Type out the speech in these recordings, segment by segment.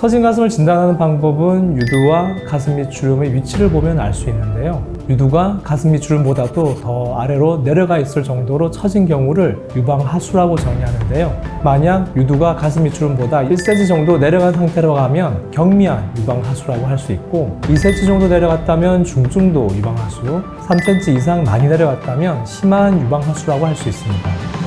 처진 가슴을 진단하는 방법은 유두와 가슴 밑 주름의 위치를 보면 알 수 있는데요. 유두가 가슴 밑 주름보다도 더 아래로 내려가 있을 정도로 처진 경우를 유방하수라고 정의하는데요. 만약 유두가 가슴 밑 주름보다 1cm 정도 내려간 상태로 가면 경미한 유방하수라고 할 수 있고 2cm 정도 내려갔다면 중증도 유방하수, 3cm 이상 많이 내려갔다면 심한 유방하수라고 할 수 있습니다.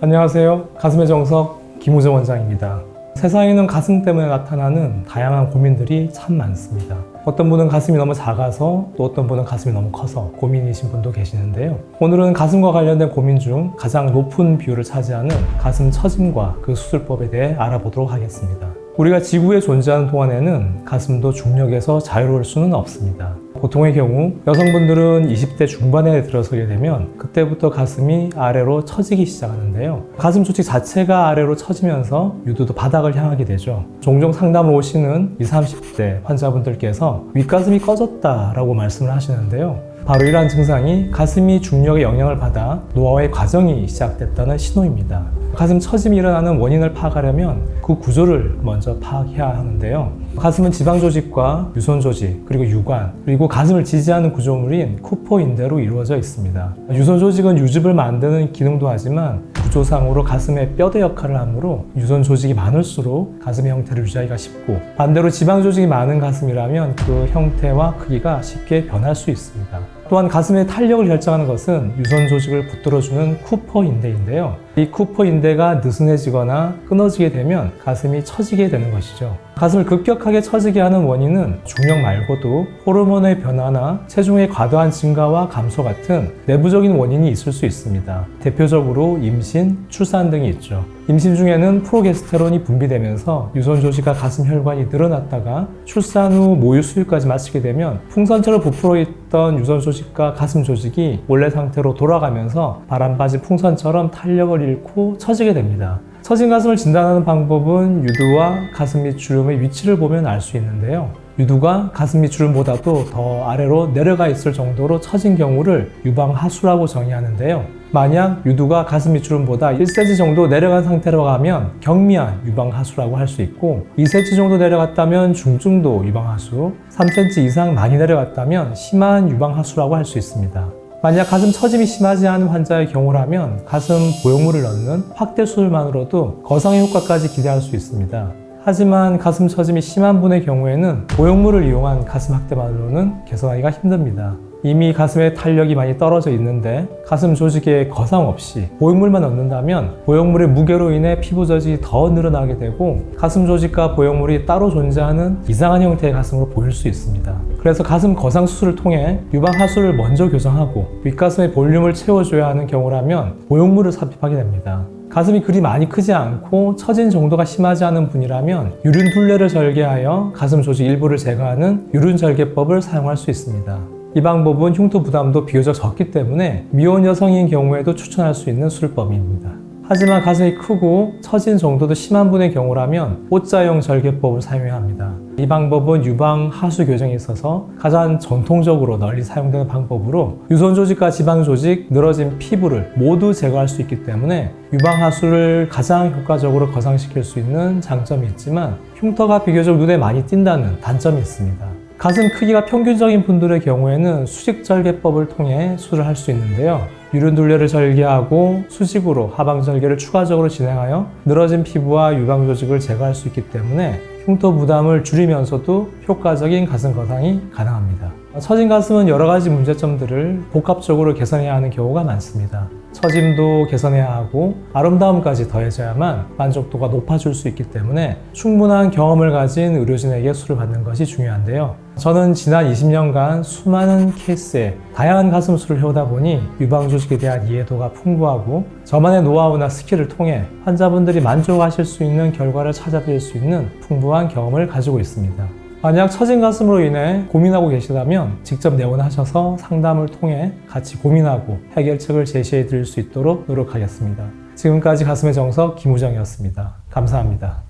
안녕하세요. 가슴의 정석 김우정 원장입니다. 세상에는 가슴 때문에 나타나는 다양한 고민들이 참 많습니다. 어떤 분은 가슴이 너무 작아서 또 어떤 분은 가슴이 너무 커서 고민이신 분도 계시는데요. 오늘은 가슴과 관련된 고민 중 가장 높은 비율을 차지하는 가슴 처짐과 그 수술법에 대해 알아보도록 하겠습니다. 우리가 지구에 존재하는 동안에는 가슴도 중력에서 자유로울 수는 없습니다. 보통의 경우 여성분들은 20대 중반에 들어서게 되면 그때부터 가슴이 아래로 처지기 시작하는데요. 가슴 조직 자체가 아래로 처지면서 유두도 바닥을 향하게 되죠. 종종 상담을 오시는 20, 30대 환자분들께서 윗가슴이 꺼졌다라고 말씀을 하시는데요. 바로 이러한 증상이 가슴이 중력의 영향을 받아 노화의 과정이 시작됐다는 신호입니다. 가슴 처짐이 일어나는 원인을 파악하려면 그 구조를 먼저 파악해야 하는데요. 가슴은 지방 조직과 유선 조직, 그리고 유관, 그리고 가슴을 지지하는 구조물인 쿠퍼인대로 이루어져 있습니다. 유선 조직은 유즙을 만드는 기능도 하지만 구조상으로 가슴의 뼈대 역할을 하므로 유선 조직이 많을수록 가슴의 형태를 유지하기가 쉽고 반대로 지방 조직이 많은 가슴이라면 그 형태와 크기가 쉽게 변할 수 있습니다. 또한 가슴의 탄력을 결정하는 것은 유선 조직을 붙들어주는 쿠퍼 인대인데요. 이 쿠퍼 인대가 느슨해지거나 끊어지게 되면 가슴이 처지게 되는 것이죠. 가슴을 급격하게 처지게 하는 원인은 중력 말고도 호르몬의 변화나 체중의 과도한 증가와 감소 같은 내부적인 원인이 있을 수 있습니다. 대표적으로 임신, 출산 등이 있죠. 임신 중에는 프로게스테론이 분비되면서 유선 조직과 가슴 혈관이 늘어났다가 출산 후 모유 수유까지 마치게 되면 풍선처럼 부풀어 있던 유선 조직과 가슴 조직이 원래 상태로 돌아가면서 바람 빠진 풍선처럼 탄력을 잃고 처지게 됩니다. 처진 가슴을 진단하는 방법은 유두와 가슴 밑 주름의 위치를 보면 알 수 있는데요. 유두가 가슴 밑 주름보다도 더 아래로 내려가 있을 정도로 처진 경우를 유방하수라고 정의하는데요. 만약 유두가 가슴 밑 주름보다 1cm 정도 내려간 상태로 가면 경미한 유방하수라고 할 수 있고 2cm 정도 내려갔다면 중증도 유방하수, 3cm 이상 많이 내려갔다면 심한 유방하수라고 할 수 있습니다. 만약 가슴 처짐이 심하지 않은 환자의 경우라면 가슴 보형물을 넣는 확대 수술만으로도 거상의 효과까지 기대할 수 있습니다. 하지만 가슴 처짐이 심한 분의 경우에는 보형물을 이용한 가슴 확대만으로는 개선하기가 힘듭니다. 이미 가슴에 탄력이 많이 떨어져 있는데 가슴 조직에 거상 없이 보형물만 넣는다면 보형물의 무게로 인해 피부 저직이 더 늘어나게 되고 가슴 조직과 보형물이 따로 존재하는 이상한 형태의 가슴으로 보일 수 있습니다. 그래서 가슴 거상 수술을 통해 유방 하수를 먼저 교정하고 윗가슴의 볼륨을 채워줘야 하는 경우라면 보형물을 삽입하게 됩니다. 가슴이 그리 많이 크지 않고 처진 정도가 심하지 않은 분이라면 유륜 둘레를 절개하여 가슴 조직 일부를 제거하는 유륜 절개법을 사용할 수 있습니다. 이 방법은 흉터 부담도 비교적 적기 때문에 미혼 여성인 경우에도 추천할 수 있는 수술법입니다. 하지만 가슴이 크고 처진 정도도 심한 분의 경우라면 옷자형 절개법을 사용해야 합니다. 이 방법은 유방 하수 교정에 있어서 가장 전통적으로 널리 사용되는 방법으로 유선 조직과 지방 조직, 늘어진 피부를 모두 제거할 수 있기 때문에 유방 하수를 가장 효과적으로 거상시킬 수 있는 장점이 있지만 흉터가 비교적 눈에 많이 띈다는 단점이 있습니다. 가슴 크기가 평균적인 분들의 경우에는 수직 절개법을 통해 수술을 할수 있는데요. 유륜 둘레를 절개하고 수직으로 하방 절개를 추가적으로 진행하여 늘어진 피부와 유방 조직을 제거할 수 있기 때문에 흉터 부담을 줄이면서도 효과적인 가슴 거상이 가능합니다. 처진 가슴은 여러 가지 문제점들을 복합적으로 개선해야 하는 경우가 많습니다. 처짐도 개선해야 하고 아름다움까지 더해져야만 만족도가 높아질 수 있기 때문에 충분한 경험을 가진 의료진에게 수를 받는 것이 중요한데요. 저는 지난 20년간 수많은 케이스에 다양한 가슴 수술을 해오다 보니 유방 조직에 대한 이해도가 풍부하고 저만의 노하우나 스킬을 통해 환자분들이 만족하실 수 있는 결과를 찾아드릴 수 있는 풍부한 경험을 가지고 있습니다. 만약 처진 가슴으로 인해 고민하고 계시다면 직접 내원하셔서 상담을 통해 같이 고민하고 해결책을 제시해 드릴 수 있도록 노력하겠습니다. 지금까지 가슴의 정석 김우정이었습니다. 감사합니다.